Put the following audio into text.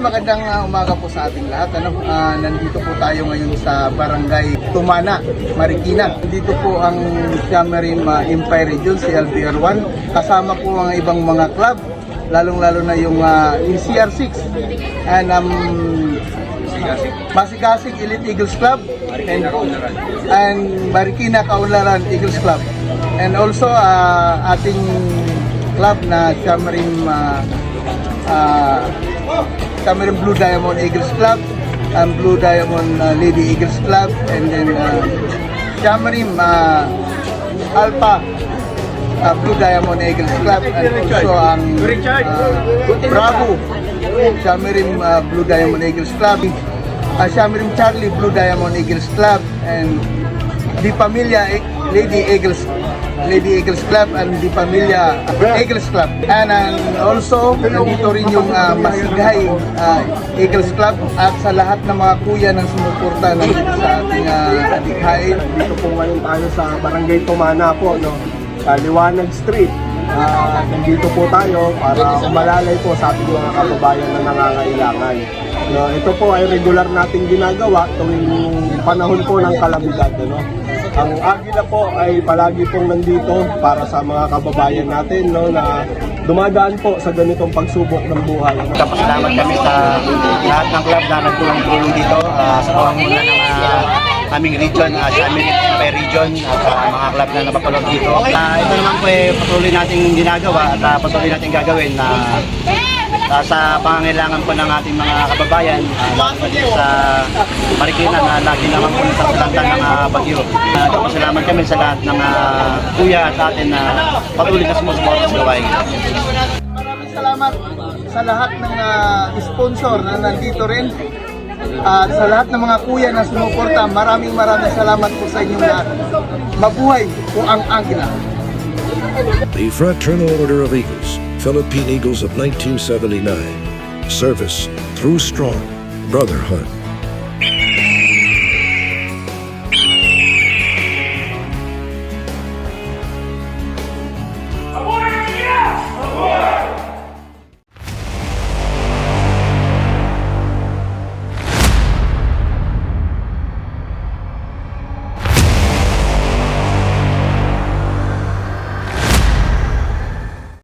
magandang ah, umaga po sa ating lahat. Ano, ah, nandito po tayo ngayon sa Barangay Tumana, Marikina. Dito po ang Siamarim uh, Empire Region, si LBR1. Kasama po ang ibang mga club, lalong-lalo na yung uh, CR6 and um, Masigasig Elite Eagles Club and, and Marikina Kaunlaran Eagles Club. And also ah, ating club na Siamarim uh, uh, Cameron Blue Diamond Eagles Club, and Blue Diamond uh, Lady Eagles Club, and then uh, Cameron uh, Alpha uh, Blue Diamond Eagles Club, and also ang uh, Bravo Cameron uh, Blue Diamond Eagles Club, uh, Cameron Charlie Blue Diamond Eagles Club, and Di Pamilya E- Lady Eagles Lady Eagles Club and Di Pamilya Eagles Club. And, and also, nandito rin yung uh, Masigay uh, Eagles Club at sa lahat ng mga kuya ng sumuporta nandito sa ating uh, adikhain. Dito po ngayon tayo sa Barangay Tumana po, no? Sa Liwanag Street. Ah, nandito po tayo para umalalay po sa ating mga kababayan na nangangailangan. No, ito po ay regular nating ginagawa tuwing panahon po ng kalamidad. Ano? Ang Agila po ay palagi pong nandito para sa mga kababayan natin no, na dumadaan po sa ganitong pagsubok ng buhay. Kapasalamat kami sa lahat ng club na nagtulong-tulong dito ah, sa pamumulan ng ah, aming region, uh, sa aming Bay region at sa mga club na napapalog dito. Ah, ito naman po ay patuloy nating ginagawa at ah, patuloy nating gagawin na ah, sa pangangailangan po ng ating mga kababayan uh, sa Marikina na lagi naman po natatalanta ng uh, bagyo. Uh, kapasalamat kami sa lahat ng ah, kuya at atin na patuloy na sumusuporta sa gawain. Maraming salamat sa lahat ng uh, sponsor na nandito rin. At sa lahat ng mga kuya na sumuporta, maraming maraming salamat po sa inyong lahat. Mabuhay po ang Angela. The Fraternal Order of Eagles, Philippine Eagles of 1979. Service through strong brotherhood.